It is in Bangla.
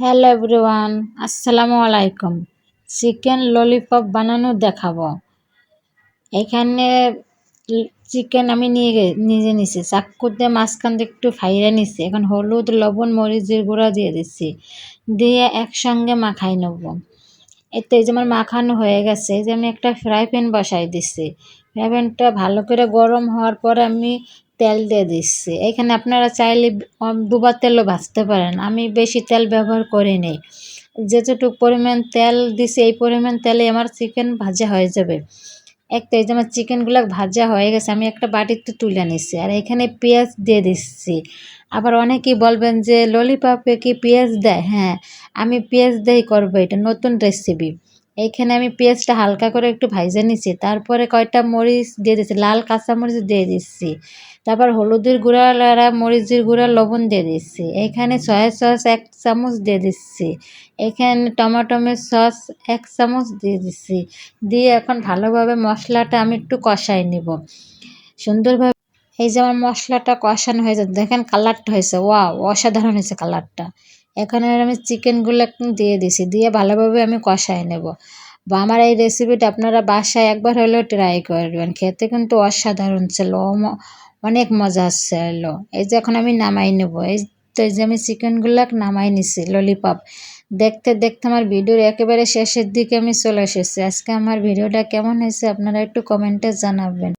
হ্যালো এভরিওয়ান, আসসালামু আলাইকুম। চিকেন ললিপপ বানানো দেখাবো। এখানে চিকেন আমি নিয়ে নিজে নিছি। চাক্কু দিয়ে মাঝখান দিয়ে একটু ফাইরে নিছি। এখন হলুদ, লবণ, মরিচের গুঁড়া দিয়ে দিচ্ছি। দিয়ে একসঙ্গে মাখাই নেব। এতে যেমন মাখানো হয়ে গেছে, যে আমি একটা ফ্রাই প্যান বসাই দিচ্ছি ফ্রাই প্যানটা ভালো করে গরম হওয়ার পরে আমি তেল দিয়ে দিচ্ছি এখানে আপনারা চাইলে দুবার তেলও ভাজতে পারেন। আমি বেশি তেল ব্যবহার করি নি যেতটুকু পরিমাণ তেল দিছি, এই পরিমাণ তেলে আমার চিকেন ভাজা হয়ে যাবে। একটা এই যে আমার চিকেনগুলো ভাজা হয়ে গেছে, আমি একটা বাটিতে তুলে নিচ্ছি আর এখানে পেঁয়াজ দিয়ে দিচ্ছি। আবার অনেকেই বলবেন যে ললিপপে কি পেঁয়াজ দেয়? হ্যাঁ আমি পেঁয়াজ দিয়েই করব এটা নতুন রেসিপি এইখানে আমি পেঁয়াজটা হালকা করে একটু ভাইজে নিচ্ছি তারপরে কয়টা মরিচ দিয়ে দিচ্ছি লাল কাঁচা মরিচ দিয়ে দিচ্ছি তারপর হলুদের গুঁড়া আর মরিচের গুঁড়া লবণ দিয়ে দিচ্ছি এখানে সয়া সস এক চামচ দিয়ে দিচ্ছি এখানে টমাটোমের সস এক চামচ দিয়ে দিচ্ছি দিয়ে এখন ভালোভাবে মশলাটা আমি একটু কষাই নিব, সুন্দরভাবে এই যে আমার মশলাটা কষানো হয়েছে দেখেন কালারটা হয়েছে ওয়া অসাধারণ হয়েছে কালারটা। এখানে আমি চিকেনগুলো দিয়ে দিছি, দিয়ে ভালোভাবে আমি কষাই নেব। বা আমার এই রেসিপিটা আপনারা বাসায় একবার হলেও ট্রাই করবেন, খেতে কিন্তু অসাধারণ ছিল অনেক মজা এলো এই যে এখন আমি নামাই নেব, এই তো এই যে আমি চিকেনগুলো নামাই নিছি ললিপপ দেখতে দেখতে আমার ভিডিওর একেবারে শেষের দিকে আমি চলে এসেছি। আজকে আমার ভিডিওটা কেমন হয়েছে আপনারা একটু কমেন্টে জানাবেন।